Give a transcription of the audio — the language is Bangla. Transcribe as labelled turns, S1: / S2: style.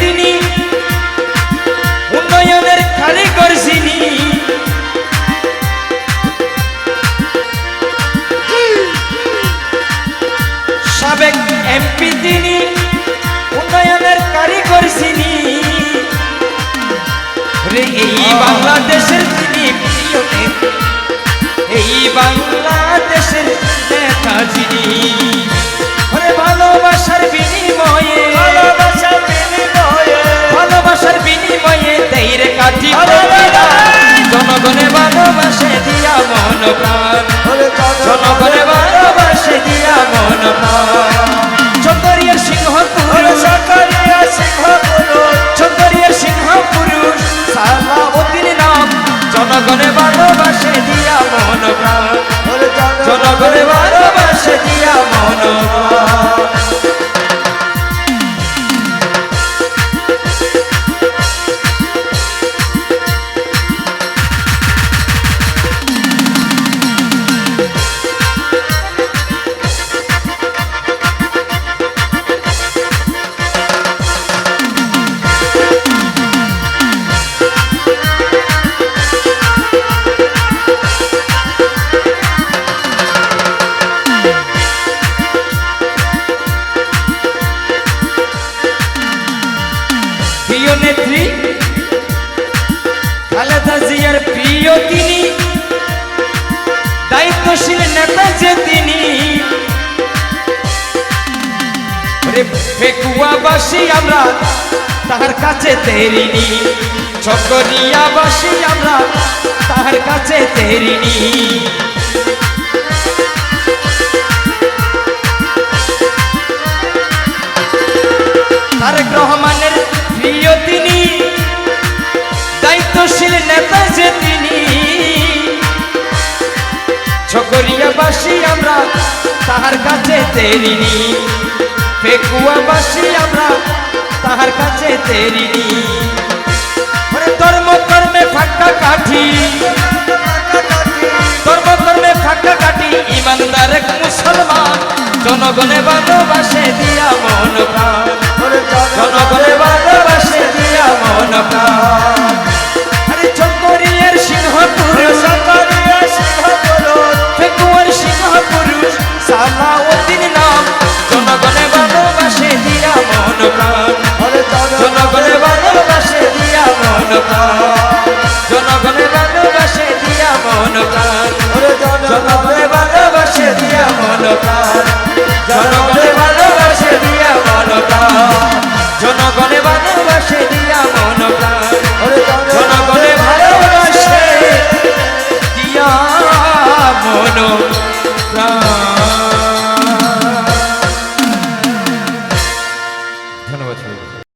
S1: তিনি উন্নয়নের খালি করছিনি। সাবেক এমপি তিনি উন্নয়নের কারিগর ছিনি এই বাংলাদেশের তিনি এই বাংলাদেশের নেত্রী। খালেদা জিয়ার প্রিয় তিনি, দায়িত্বশীল নেতা যে তিনি। ফেকুয়াবাসী, আমরা তাহার কাছে তেরিনি। চকরিয়াবাসী আমরা তাহার কাছে তেরিনি। তারেক রহমানের তাহার কাছে তেরিনি ফেকুয়াবাসী আমরা তাহার কাছে তেরিনি ধর্ম কর্মে ফাঁকা কাঠি। ধর্ম কর্মে ফাঁকা কাঠি, ইমানদার মুসলমান। জনগণে ভালোবাসে দিয়া মন